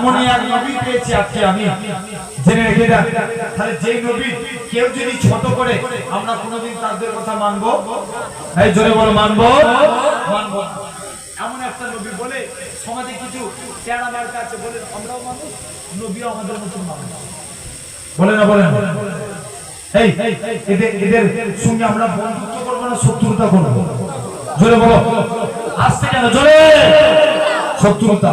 এমনই এক নবী পেয়েছি আজকে আমি। জেনে রেখে তাহলে যেই নবী কেউ যদি ছোট করে, আমরা কোনোদিন তাদের কথা মানবো? এই জোরে বলো, মানবো? মানবো এমন একটা নবী বলে সমাজে কিছু চেহারা আছে বলে আমরাও মানুষ নবীও আমাদের মতন মানুষ বলে না, বলে এই এদের এদের সঙ্গে আমরা বন্ধুত্ব করব না, শত্রুতা করব? জোরে বলো। আসতে কেন? জোরে! শত্রুতা।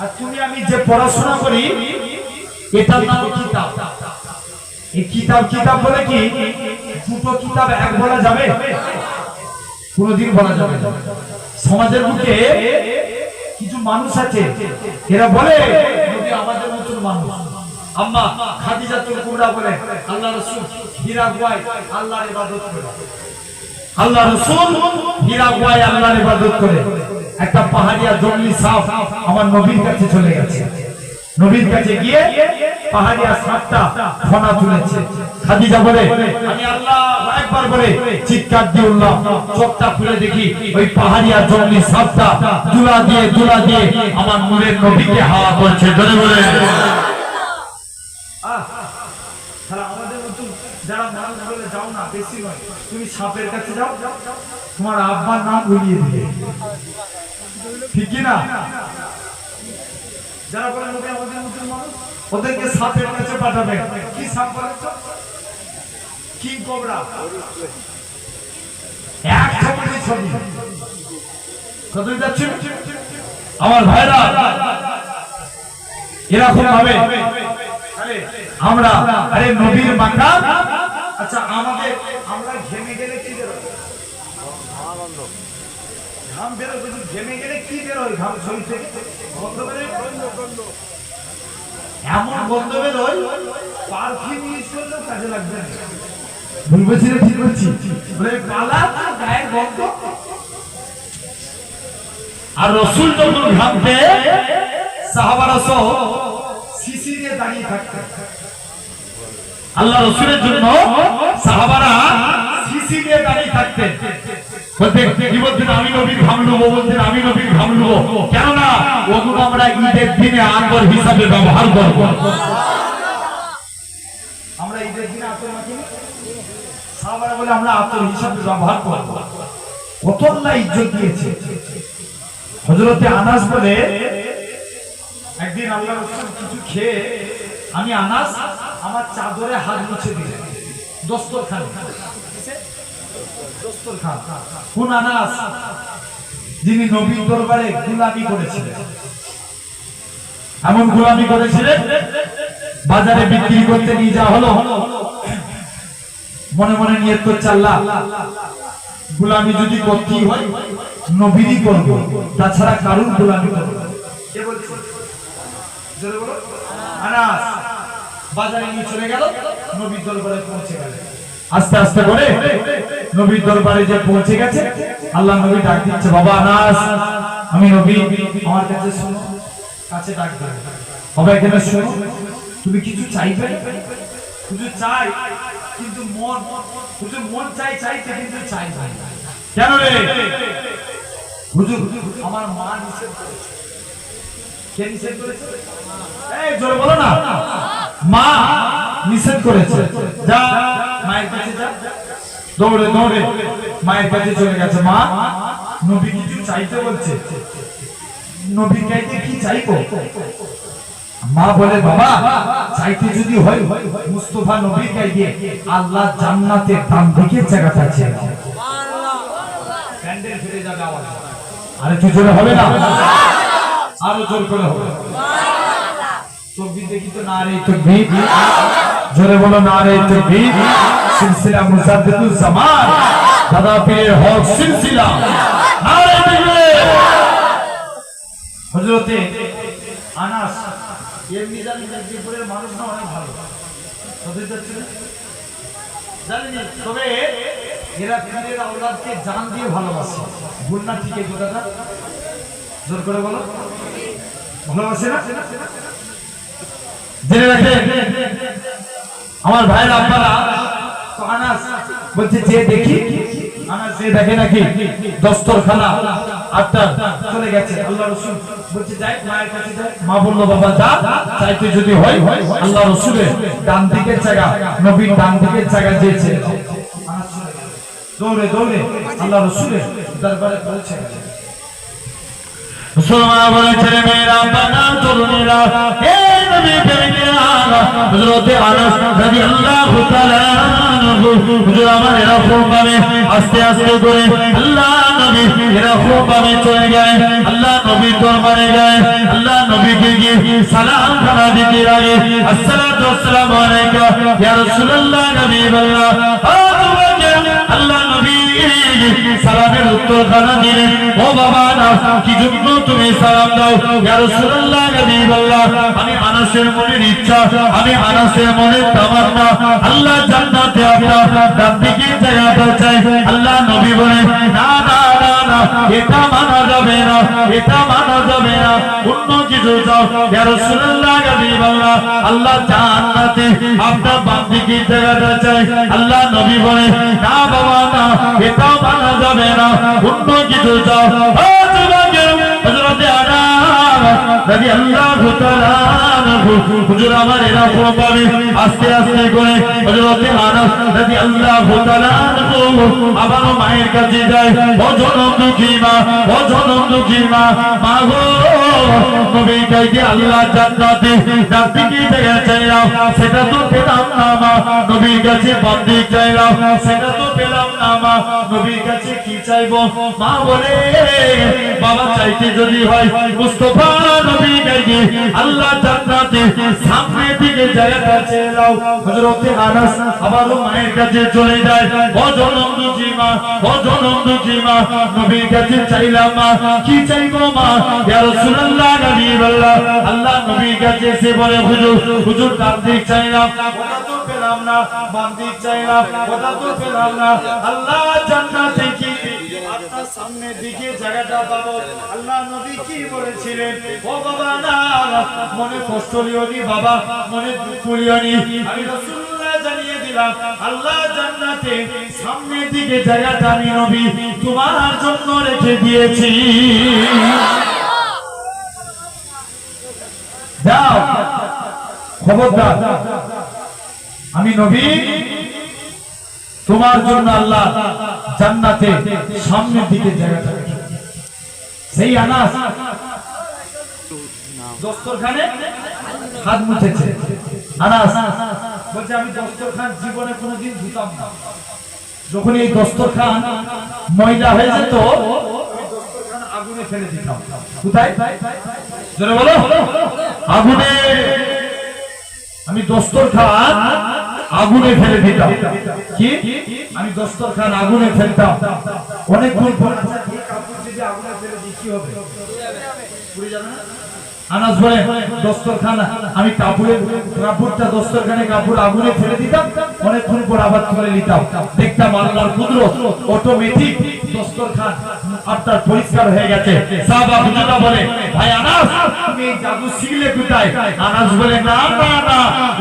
আর তুমি আমি যে পড়াশোনা করি, এটার নাম কিতাব। এই কিতাব কিতাব বলে কি, দুটো কিতাব এক বলা যাবে? কোনোদিন বলা যাবে সমাজের বুকে কিছু মানুষ আছে, এরা বলে আমাদের মতন মানুষ। আম্মা খাদিজাতুল কুবরা বলে, আল্লাহ রাসূল হীরা গোয়ায় আল্লাহর ইবাদত করে। আল্লাহ রসুল হীরা গোয়ায় আল্লাহর ইবাদত করে। একটা পাহাড়িয়া জঙ্গলি সাপ আমার নবীর কাছে চলে গেছে। নবীর কাছে গিয়ে পাহাড়িয়া সাপটা ফনা তুলেছে। খাদিজা বলে, আমি আল্লাহ দিয়ে দিয়ে দিয়ে তোমার আব্বার নাম বলিয়ে দিবে। ঠিক না যারা বলে নবী আমাদের মতন মানুষ, ওদেরকে সাপের কাছে পাঠাবে। কি সাপ বলে তো? King cobra? এক ছবি ছবি। কত যাচ্ছে? আমার ভাইরা, এরকম ভাবে আমরা, আরে নবীর মাকা আচ্ছা আমাদের, আমরা ঘেমে গেলে কি বেরোয় ঘাম কিন্তু ঘেমে গেলে কি বেরোয় ঘাম শরীর থেকে গন্ধ বেরোয় এমন গন্ধ বেরোয় পারফিউম ইউজ করলেও কাজে লাগবে না। ভুল বলছি না ঠিক বলছি বলে পালা তার গায়ের গন্ধ। আর রসুল যখন ঘামতে সাহাবারা সহ শিশি দিয়ে দাঁড়িয়ে থাকতেন। আল্লাহ রসুলের জন্য সাহাবারা শিশি দিয়ে দাঁড়িয়ে থাকতেন। আমি বলতেন আমি নবীর ঘাম নেব কেননা, ওগুলো আমরা ব্যবহার করব। আমরা ব্যবহার করব। কত আল্লাহ ইজ্জত দিয়েছে। হজরতে আনাস বলে, একদিন আল্লাহ কিছু খেয়ে, আমি আনাস আমার চাদরে হাত মুছে দিলেন দস্তর খান খান কোন আনাস যিনি নবীর দরবারে গুলামি করেছিলেন। এমন গুলামি করেছিলেন, বাজারে বিক্রি করতে নিয়ে হলো। মনে মনে নিয়ে করছে আল্লাহ, গুলামি যদি করতেই হয়, নবীরই করব। তাছাড়া কারুর গুলামি করব বাজারে নিয়ে চলে গেল, নবীর দরবারে পৌঁছে গেল। আস্তে আস্তে করে নবীর দরবারে যে পৌঁছে গেছে, আল্লাহ নবী ডাক দিচ্ছে, বাবা আনাস, আমি নবী, আমার কাছে শোনো, কাছে ডাক দিল বাবা এখানে শোনো, তুমি কিছু চাইবে? শুধু চাই, কিন্তু মন শুধু মন চাই, চাইতে কিন্তু চাই না। কেন রে? হুজুর, আমার মা নিষেধ করেছে। কে করেছে? এই, জোরে বলো না। মা নিষেধ করেছে। যা মায়ের কাছে যা। দৌড়ে দৌড়ে। মায়ের কাছে চলে গেছে। মা, নবী কিছু চাইতে বলছে? নবী চাইতে কি চাইব? মা বলে, বাবা, চাইতে যদি হয়, মুস্তফা নবীর গাইয়ে আল্লাহ জান্নাতের দান দিকে জায়গাটা আছে। আরে একটু জোরে হবে না? আরও জোর করে হবে। তকবীর দেখি তো না রে তকবীর জোরে বলো না রে তকবীর। সিলসিলা মুজাদ্দিদুল জামান দাদা পীরের হক সিলসিলা। না রে তকবীর। হজরতে আনাস এমনি জানি মেদিনীপুরের মানুষ না অনেক ভালো। না? জানিনি তবে এরা পীরের আওলাদকে জান দিয়ে ভালোবাসে। ভুল না ঠিক এই কথাটা জোর করে বলো। ভালোবাসে না? জেনে রাখে আমার ভাইয়ের আব্বারা আনাস বলছে, যে দেখি, আনাস যে দেখে নাকি দস্তরখানা আটটা চলে গেছে। আল্লাহ রসুল বলছে, যাই, মায়ের কাছে যাই। মা বলল, বাবা, যা চাইতে যদি হয়, আল্লাহ রসুলের ডান দিকের জায়গা নবীর ডান দিকের জায়গা যেছে আনাস চলে গেছে। দৌড়ে দৌড়ে আল্লাহ রসুলের দরবারে পৌঁছে গেছে মুসলমান বলে ছেলে মেয়েরা বানা তরুণীরা, হে নবী হযরতে আনাস রাদিয়াল্লাহু তাআলা হুজুর আমার এরকম ভাবে আস্তে আস্তে করে। আল্লাহ নবী এরকম ভাবে চলে যায়। আল্লাহ নবী দরবারে যায়। আল্লাহ নবীকে গিয়ে সালাম খানা দিতে লাগে। আসসালাতু ওয়াসসালামু আলাইকা, ইয়া রাসূলুল্লাহ, নবী আল্লাহ কি জন্য তুমি সালাম দাও? আমি আনাসের মনের ইচ্ছা, আমি আনাসের মনের তামান্না। আল্লাহ জান্নাতে আপনার ডান দিকে জায়গাটা চাই। আল্লাহ নবী বলে এটা মানা যাবে না, এটা মানা যাবে না। অন্য কিছু চাও। ইয়া রাসূলুল্লাহ নবী আল্লাহ জান্নাতে আপনার বাম জায়গাটা চাই। আল্লাহ নবী বলে না, বাবা, না এটা মানা যাবে না। অন্য কিছু চাও। তাআলা আনহু হুজুর আমার এরকম ভাবে আস্তে আস্তে করে হযরতে আনাস তাআলা আনহু আবারও মায়ের কাছে যায়, ও জনম দুঃখী মা, ও জনম দুঃখী মা মা গো আল্লাহ সেটা তো পেলাম না মা, নবীর কাছে বন্দি চাইলাম, সেটা তো পেলাম না মা, নবীর কাছে চাইব মা বলে বাবা চাইতে যদি হয়, মুস্তফা নবী কাইতে আল্লাহ জান্নাতে সামনে দিকে জায়গাটা চাইলাম হযরতে আনাস আবারও মায়ের কাছে চলে যায়। ও জনম দুঃখী মা, ও জনম দুঃখী মা, নবীর কাছে চাইলাম মা, কি চাইব মা? ইয়া রাসূলুল্লাহ, নবী বললা, আল্লাহ নবীর কাছে এসে বলে, হুজুর হুজুর ডান দিক চাইলাম। পেলাম না বাম দিক চাইলাম ওটা তো পেলাম না। আল্লাহ জান্নাতে কি? সামনের দিকে জায়গাটা পাবো। আল্লাহ নবী কি বলেছিলেন? ও বাবা, না মনে কষ্ট বাবা, মনে দুঃখ আমি রাসূলুল্লাহ জানিয়ে দিলাম, আল্লাহ জান্নাতে দিকে জায়গাটা আমি নবী তোমার জন্য রেখে দিয়েছি। যাও খবরদার। আমি নবী, তোমার জন্য আল্লাহ জান্নাতে সামনের দিকে জায়গাটা সেই আনাস দস্তরখানে হাত মুছেছে। আনাস বলছে, আমি দস্তরখান জীবনে কোনোদিন ধুতাম না। যখন এই দস্তরখান হয়ে যেত আগুনে ফেলে দিতাম। কোথায়? বলো। আগুনে। আমি দস্তরখান আগুনে ফেলে দিতাম। কি? আমি দস্তরখান আগুনে ফেলতাম। পর এই কাপড় আগুনে ফেলে হবে না আমি পর পরিষ্কার হয়ে গেছে। বলে, ভাই আনাস শিখলে আনাস বলে, না না না।